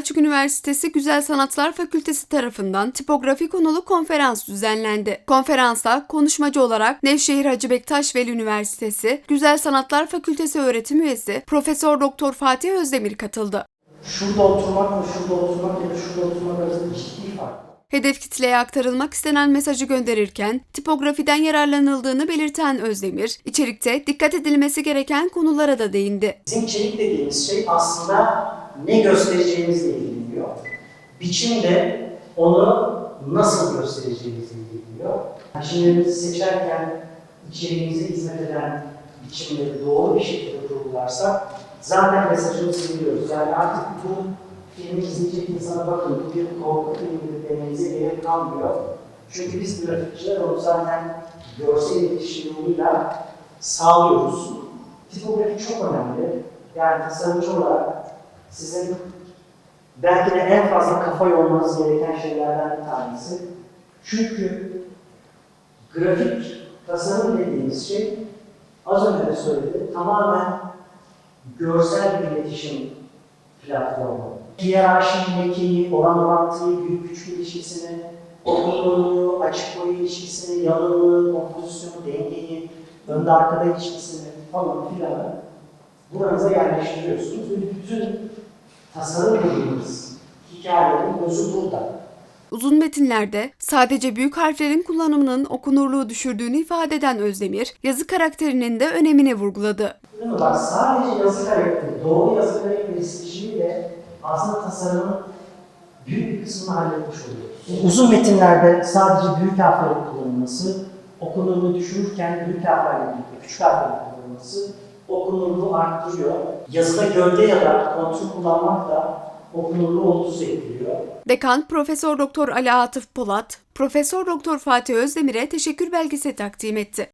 Selçuk Üniversitesi Güzel Sanatlar Fakültesi tarafından tipografi konulu konferans düzenlendi. Konferansa konuşmacı olarak Nevşehir Hacı Bektaş Veli Üniversitesi Güzel Sanatlar Fakültesi öğretim üyesi Profesör Doktor Fatih Özdemir katıldı. Şurada oturmakla şurada oturmak ya da şurada oturmak arasında ciddi fark. Hedef kitleye aktarılmak istenen mesajı gönderirken tipografiden yararlanıldığını belirten Özdemir, içerikte dikkat edilmesi gereken konulara da değindi. Bizim içerik dediğimiz şey aslında ne göstereceğimizle ilgileniyor. Biçim de onu nasıl göstereceğimizle ilgileniyor. Biçimlerimizi seçerken içeriğimize hizmet eden biçimleri doğru bir şekilde kurgularsak zaten mesajımızı biliyoruz. Yani artık bu filmi izleyecek insana bakın bu bir korku filmidir demenize gerek kalmıyor. Çünkü biz grafikçiler onu zaten görsel iletişim yoluyla sağlıyoruz. Tipografi çok önemli. Yani tasarımcı olarak sizin belki de en fazla kafa yormanız gereken şeylerden bir tanesi. Çünkü grafik tasarım dediğimiz şey az önce de söyledim tamamen görsel bir iletişim platformu. Hiyerarşi, lekeyi, oran orantıyı, büyük küçük ilişkisini, okunurluğu, açık boyu ilişkisini, yalınlığı, kompozisyonu, dengeyi, önde arkada ilişkisini falan filan buranıza yerleştiriyorsunuz ve bütün tasarım dediğimiz hikayenin özü burada. Uzun metinlerde sadece büyük harflerin kullanımının okunurluğu düşürdüğünü ifade eden Özdemir, yazı karakterinin de önemini vurguladı. Değil mi? Bak sadece yazı karakteri, doğru yazı karakteri seçimiyle aslında tasarımın büyük bir kısmını halletmiş oluyoruz. Uzun metinlerde sadece büyük harflerin kullanılması, okunurluğu düşürürken büyük harflerle birlikte küçük harflerin kullanılması okunurluğu arttırıyor. Yazıda gölge ya da kontrol kullanmak da okunurluğu olumsuz etkiliyor. Dekan Profesör Doktor Ali Atıf Polat, Profesör Doktor Fatih Özdemir'e teşekkür belgesi takdim etti.